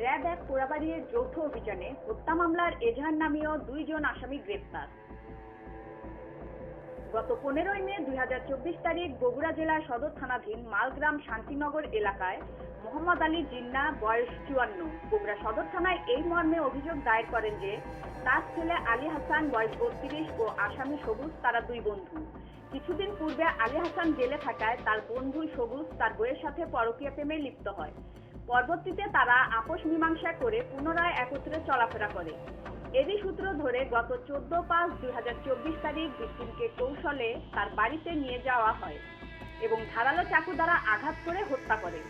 RAB এক পোড়াবাড়ির যৌথ অভিযানে হত্যা মামলার এজাহার নামীয় দুইজন আসামি গ্রেপ্তার। গত পনেরোই মে দুই চব্বিশ তারিখ বগুড়া জেলার সদর থানাধীন মালগ্রাম শান্তিনগর এলাকায় মোহাম্মদ আলী জিন্না, বয়স চুয়ান্ন। বগুড়া সদর থানায় এই মর্মে অভিযোগ দায়ের করেন যে, তার ছেলে আলী হাসান বয়স বত্রিশ ও আসামি সবুজ, তারা দুই বন্ধু। কিছুদিন পূর্বে আলী হাসান জেলে থাকায় তার বন্ধু সবুজ, তার বইয়ের সাথে পরকীয়া প্রেমে লিপ্ত হয়। পরবর্তীতে তারা আপোষ মীমাংসা করে পুনরায় একত্রে চলাফেরা করে। এরই সূত্র ধরে গত চোদ্দ পাঁচ দুই হাজার চব্বিশ তারিখ ভিকটিমকে কৌশলে তার বাড়িতে নিয়ে যাওয়া হয় এবং ধারালো চাকু দ্বারা আঘাত করে হত্যা করে।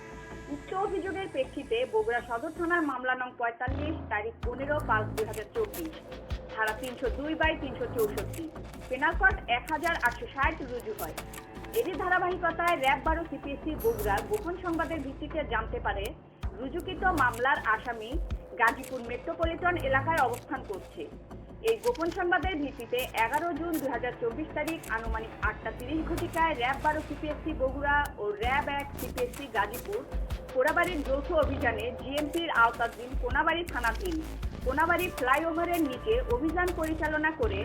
উক্ত অভিযোগের প্রেক্ষিতে বগুড়া সদর থানার মামলা নং পঁয়তাল্লিশ, তারিখ পনেরো পাঁচ দুই হাজার চব্বিশ, ধারা তিনশো দুই বাই তিনশো চৌষট্টি, পেনাল এক হাজার আটশো ষাট, রুজু হয়। এরই ধারাবাহিকতায় র্যাব বারো সিপিএসসি, বগুড়া গোপন সংবাদের ভিত্তিতে জানতে পারে, রুজুকৃত মামলার আসামি গাজীপুর মেট্রোপলিটন এলাকায় অবস্থান করছে। এই গোপন সংবাদের ভিত্তিতে এগারো জুন দুই হাজার চব্বিশ তারিখ আনুমানিক আটটা তিরিশ ঘটিকায় র্যাব বারো সিপিএসসি, বগুড়া ও র্যাব এক সিপিএসসি গাজীপুর কোনাবাড়ির যৌথ অভিযানে জিএমপির আওতাধীন কোনাবাড়ি থানাধীন। কোনাবাড়ি ফ্লাইওভারের নিচে অভিযান পরিচালনা করে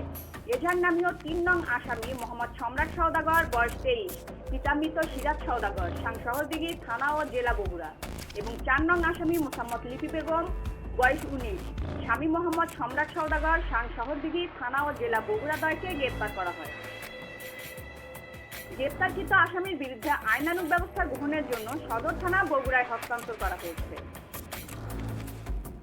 এজার নামীয় তিন নং আসামি মোহাম্মদ সম্রাট সওদাগর, বয়স তেইশ, পিতামৃত সিরাজ সওদাগর সাংশহরদিঘি থানা ও জেলা বগুড়া এবং চার নং আসামি মোসাম্মদ লিপি বেগম, বয়স উনিশ, স্বামী মোহাম্মদ সম্রাট সওদাগর সাং শহরদিঘি থানা ও জেলা বগুড়া দয়কে গ্রেপ্তার করা হয়। গ্রেপ্তারকৃত আসামির বিরুদ্ধে আইনানুগ ব্যবস্থা গ্রহণের জন্য সদর থানা বগুড়ায় হস্তান্তর করা হয়েছে।